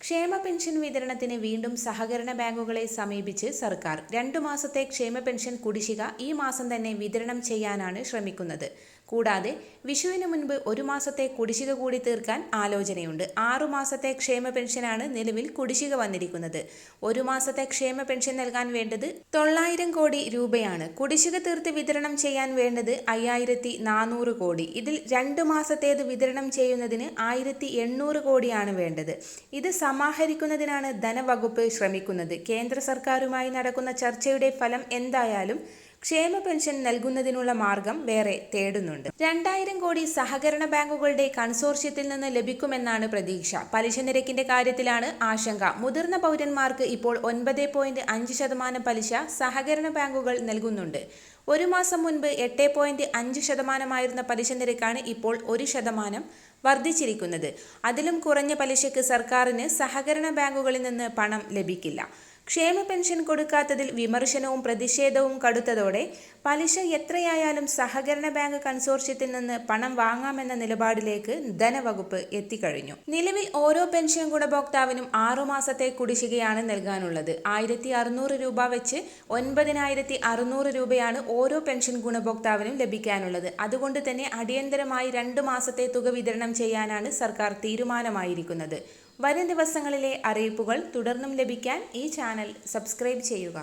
ക്ഷേമ പെൻഷൻ വിതരണത്തിന് വീണ്ടും സഹകരണ ബാങ്കുകളെ സമീപിച്ച് സർക്കാർ. രണ്ടു മാസത്തെ ക്ഷേമ പെൻഷൻ കുടിശ്ശിക ഈ മാസം തന്നെ വിതരണം ചെയ്യാനാണ് ശ്രമിക്കുന്നത്. കൂടാതെ വിഷുവിന് മുൻപ് ഒരു മാസത്തെ കുടിശ്ശിക കൂടി തീർക്കാൻ ആലോചനയുണ്ട്. ആറു മാസത്തെ ക്ഷേമ പെൻഷനാണ് നിലവിൽ കുടിശ്ശിക വന്നിരിക്കുന്നത്. ഒരു മാസത്തെ ക്ഷേമ പെൻഷൻ നൽകാൻ വേണ്ടത് തൊള്ളായിരം കോടി രൂപയാണ്. കുടിശ്ശിക തീർത്ത് വിതരണം ചെയ്യാൻ വേണ്ടത് അയ്യായിരത്തി നാനൂറ് കോടി. ഇതിൽ രണ്ട് മാസത്തേത് വിതരണം ചെയ്യുന്നതിന് ആയിരത്തി എണ്ണൂറ് കോടിയാണ് വേണ്ടത്. ഇത് സമാഹരിക്കുന്നതിനാണ് ധനവകുപ്പ് ശ്രമിക്കുന്നത്. കേന്ദ്ര സർക്കാരുമായി നടക്കുന്ന ചർച്ചയുടെ ഫലം എന്തായാലും ക്ഷേമ പെൻഷൻ നൽകുന്നതിനുള്ള മാർഗം വേറെ തേടുന്നുണ്ട്. രണ്ടായിരം കോടി സഹകരണ ബാങ്കുകളുടെ കൺസോർഷ്യത്തിൽ നിന്ന് ലഭിക്കുമെന്നാണ് പ്രതീക്ഷ. പലിശ നിരക്കിന്റെ കാര്യത്തിലാണ് ആശങ്ക. മുതിർന്ന പൗരന്മാർക്ക് ഇപ്പോൾ ഒൻപത് പോയിന്റ് അഞ്ച് ശതമാനം പലിശ സഹകരണ ബാങ്കുകൾ നൽകുന്നുണ്ട്. ഒരു മാസം മുൻപ് എട്ട് പോയിന്റ് അഞ്ച് ശതമാനമായിരുന്ന പലിശ നിരക്കാണ് ഇപ്പോൾ ഒരു ശതമാനം വർദ്ധിച്ചിരിക്കുന്നത്. അതിലും കുറഞ്ഞ പലിശയ്ക്ക് സർക്കാരിന് സഹകരണ ബാങ്കുകളിൽ നിന്ന് പണം ലഭിക്കില്ല. ക്ഷേമ പെൻഷൻ കൊടുക്കാത്തതിൽ വിമർശനവും പ്രതിഷേധവും കടുത്തതോടെ പലിശ എത്രയായാലും സഹകരണ ബാങ്ക് കൺസോർഷ്യത്തിൽ നിന്ന് പണം വാങ്ങാമെന്ന നിലപാടിലേക്ക് ധനവകുപ്പ് എത്തിക്കഴിഞ്ഞു. നിലവിൽ ഓരോ പെൻഷൻ ഗുണഭോക്താവിനും ആറുമാസത്തെ കുടിശ്ശികയാണ് നൽകാനുള്ളത്. ആയിരത്തി അറുന്നൂറ് രൂപ വെച്ച് ഒൻപതിനായിരത്തി അറുന്നൂറ് രൂപയാണ് ഓരോ പെൻഷൻ ഗുണഭോക്താവിനും ലഭിക്കാനുള്ളത്. അതുകൊണ്ട് തന്നെ അടിയന്തരമായി രണ്ട് മാസത്തെ തുക വിതരണം ചെയ്യാനാണ് സർക്കാർ തീരുമാനമായിരിക്കുന്നത്. വരും ദിവസങ്ങളിലെ അറിയിപ്പുകൾ തുടർന്നും ലഭിക്കാൻ ഈ ചാനൽ സബ്സ്ക്രൈബ് ചെയ്യുക.